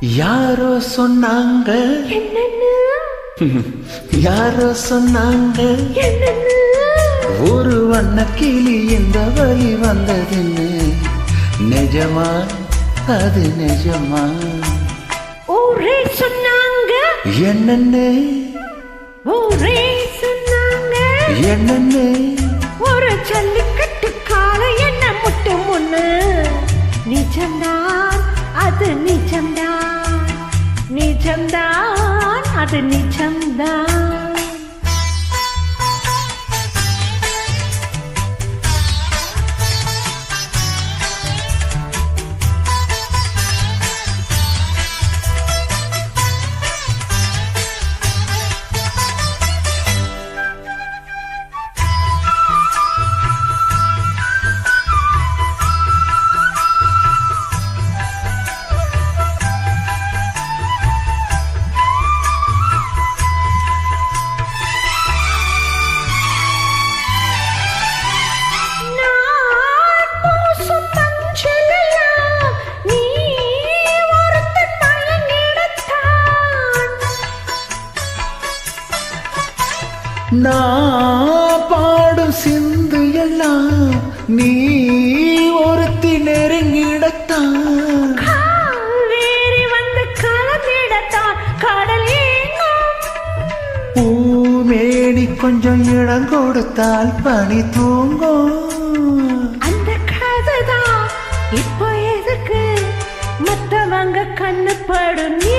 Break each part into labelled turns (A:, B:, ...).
A: யாரோ சொன்னாங்க? யாரோ சொன்னாங்க? ஒரு வண்ண கிளி இந்த வழி வந்ததுன்னு. நிஜமா? அது நிஜமா?
B: ஊரே சொன்னாங்க.
A: என்னன்னு?
B: ஊரே சொன்னாங்க.
A: என்னன்னு?
B: ஒரு ஜல்லிக்கட்டு காலை என்ன முட்டு முன்னு. நிஜம்தான் நிஜம்தான் அது நிஜம்தான் நான்
A: பாடும் சிந்து எல்லாம் நீ ஒருத்தி நெருங்கிடத்தான்
B: காவேரி வந்து கலந்திடத்தான் கடல்.
A: பூமேனி கொஞ்சம் இடம் கொடுத்தால் பனி தூங்கும்.
B: அந்த கதைதான் இப்போ எதுக்கு? மத்தவங்க கண்ணு படும் நீ.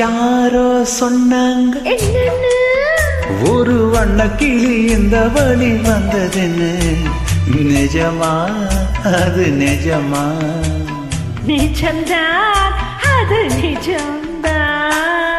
A: யாரோ சொன்னாங்க
B: என்னன்னு?
A: ஒரு வண்ண கிளி இந்த வழி வந்ததுன்னு. நிஜமா? அது நிஜமா?
B: நிஜம்தான் அது நிஜம்தான்.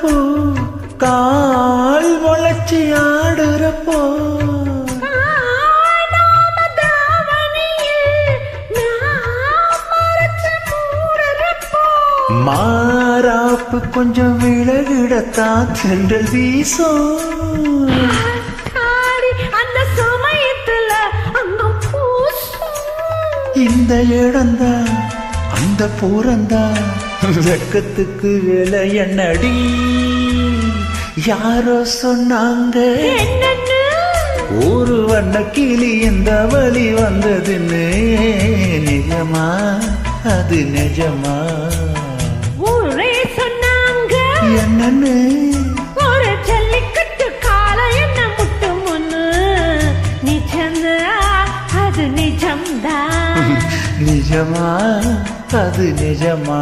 A: பூ கால் முளைச்சி ஆடுறப்போ. மாறாப்பு கொஞ்சம் விலகிடத்தான் சென்றல் வீசும்.
B: அந்த சமயத்துல
A: இந்த இடம்தான் அந்த பூரந்தான் வெக்கத்துக்கு வேலை என்னடி? யாரோ சொன்னாங்க. ஒரு வண்ண கிளி இந்த வழி வந்ததுன்னு. நிஜமா? அது நிஜமா?
B: ஊரே சொன்னாங்க.
A: என்னன்னு?
B: ஒரு ஜல்லிக்கட்டு கால என்ன முட்டு முன்னு நிஜம்தான் அது நிஜம்தான்.
A: நிஜமா அது நிஜமா